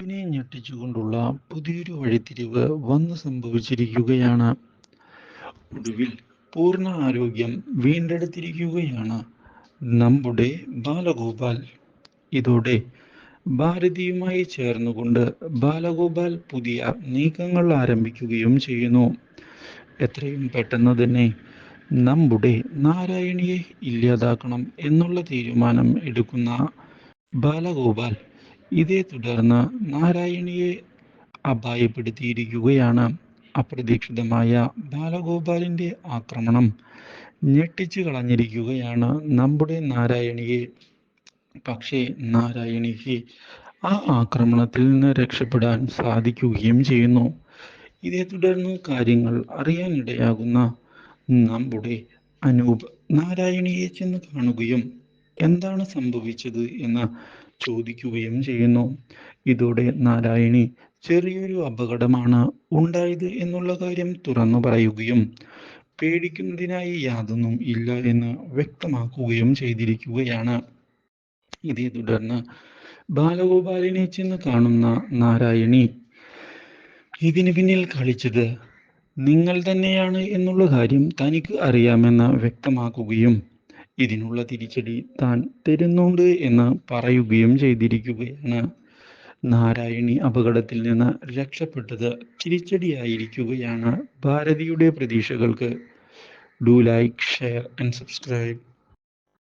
ഇതിനെ ഞെട്ടിച്ചുകൊണ്ടുള്ള പുതിയൊരു വഴിത്തിരിവ് വന്നു സംഭവിച്ചിരിക്കുകയാണ്. ഒടുവിൽ പൂർണ ആരോഗ്യം വീണ്ടെടുത്തിരിക്കുകയാണ് നമ്മുടെ ബാലഗോപാൽ. ഇതോടെ ഭാരതിയുമായി ചേർന്നുകൊണ്ട് ബാലഗോപാൽ പുതിയ നീക്കങ്ങൾ ആരംഭിക്കുകയും ചെയ്യുന്നു. എത്രയും പെട്ടെന്ന് തന്നെ നമ്മുടെ നാരായണിയെ ഇല്ലാതാക്കണം എന്നുള്ള തീരുമാനം എടുക്കുന്ന ബാലഗോപാൽ ഇതേ തുടർന്ന് നാരായണിയെ അപായപ്പെടുത്തിയിരിക്കുകയാണ്. അപ്രതീക്ഷിതമായ ബാലഗോപാലിന്റെ ആക്രമണം ഞെട്ടിച്ചു കളഞ്ഞിരിക്കുകയാണ് നമ്മുടെ നാരായണിയെ. പക്ഷേ നാരായണിക്ക് ആ ആക്രമണത്തിൽ നിന്ന് രക്ഷപ്പെടാൻ സാധിക്കുകയും ചെയ്യുന്നു. ഇതേ തുടർന്ന് കാര്യങ്ങൾ അറിയാനിടയാകുന്ന നമ്മുടെ അനൂപ് നാരായണിയെ ചെന്ന് കാണുകയും എന്താണ് സംഭവിച്ചത് എന്ന് ചോദിക്കുകയും ചെയ്യുന്നു. ഇതോടെ നാരായണി ചെറിയൊരു അപകടമാണ് ഉണ്ടായത് എന്നുള്ള കാര്യം തുറന്നു പറയുകയും പേടിക്കുന്നതിനായി യാതൊന്നും ഇല്ല എന്ന് വ്യക്തമാക്കുകയും ചെയ്തിരിക്കുകയാണ്. ഇതേ തുടർന്ന് ബാലഗോപാലിനെ ചെന്ന് കാണുന്ന നാരായണി ഇതിന് പിന്നിൽ കളിച്ചത് നിങ്ങൾ തന്നെയാണ് എന്നുള്ള കാര്യം തനിക്ക് അറിയാമെന്ന് വ്യക്തമാക്കുകയും ഇതിനുള്ള തിരിച്ചടി താൻ തരുന്നുണ്ട് എന്ന് പറയുകയും ചെയ്തിരിക്കുകയാണ്. നാരായണി അപകടത്തിൽ നിന്ന് രക്ഷപ്പെട്ടത് തിരിച്ചടിയായിരിക്കുകയാണ്. ഭാരതിയുടെ പ്രതീക്ഷകൾക്ക് do like share and subscribe.